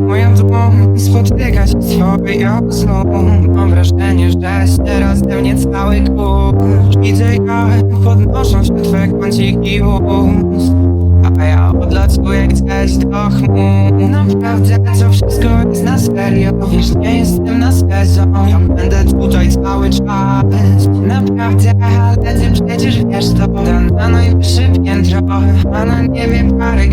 Moją dłoń spotyka się swoją snu Mam wrażenie, że teraz ze mnie cały kurz Widzę jak podnoszą się twe kąciki ust. A ja odlatuję gdzieś do chmur Naprawdę to wszystko jest na serio. Wiesz, nie jestem na sezon. Ja będę tutaj cały czas. Naprawdę, ale ty przecież wiesz to. To na najwyższe piętro. A na niebie parę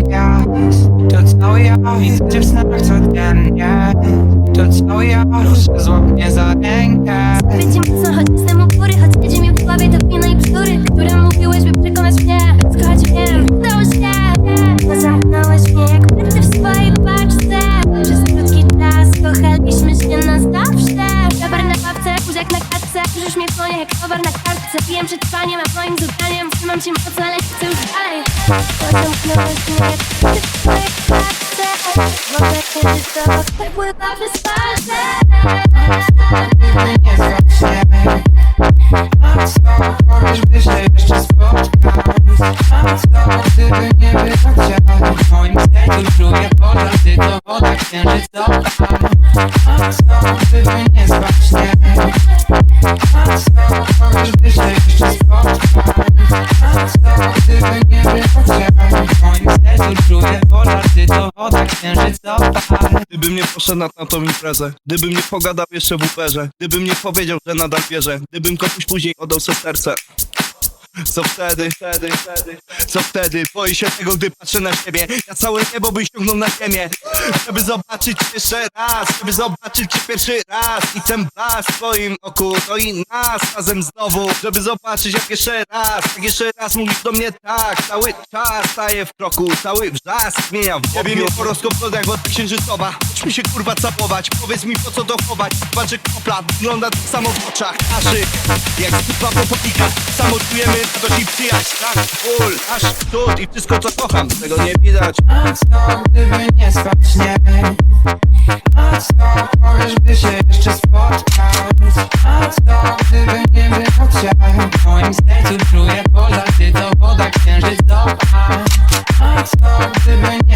To cały ja, ruszę złap mnie za rękę. Wiecie mocno, choć jestem u góry Choć siedzi mi w głowie to wina i bzdury Które mówiłeś, by przekonać mnie Słuchać wiem, udało się. Bo zamknąłeś mnie jak pęty w swojej paczce. Przez krótki czas kochaliśmy się na zawsze. Towar na babce, jak na kartce Piszesz mnie w dłonie jak towar na kartce. Piję przetrwanie, a moim zadaniem Trzymam cię mocno, ale chcę już dalej. Bo zamknąłeś mnie jak Nie złap się A co, gdyby nie było cię W A co, gdyby nie to księżycowa Gdybym nie poszedł na tamtą imprezę Gdybym nie pogadał jeszcze w Uberze Gdybym nie powiedział, że nadal wierzę Gdybym komuś później oddał sobie serce. Co wtedy, wtedy, wtedy, co wtedy? Boję się tego, gdy patrzę na siebie. Ja całe niebo bym ściągnął na ziemię Żeby zobaczyć jeszcze raz Żeby zobaczyć cię pierwszy raz. I ten blask w twoim oku To i nas razem znowu Żeby zobaczyć jak jeszcze raz Jak jeszcze raz mówisz do mnie tak. Cały czas staję w kroku Cały wrzask zmienia w Ciebie mnie horoskop jak woda księżycowa Chodźmy się kurwa capować. Powiedz mi po co dochować Chyba, że kopla wygląda tak samo w oczach? Naszych Jak kurwa po popikach Samo czujemy radość i przyjaźń Tak, ból, aż cud i wszystko co kocham Tego nie widać. A co gdyby nie spać, nie? A co powiesz, by się jeszcze spotkać? A co gdyby nie było cię? W moim sercu czuję pola Ty to woda, księżyc, doba A co gdyby nie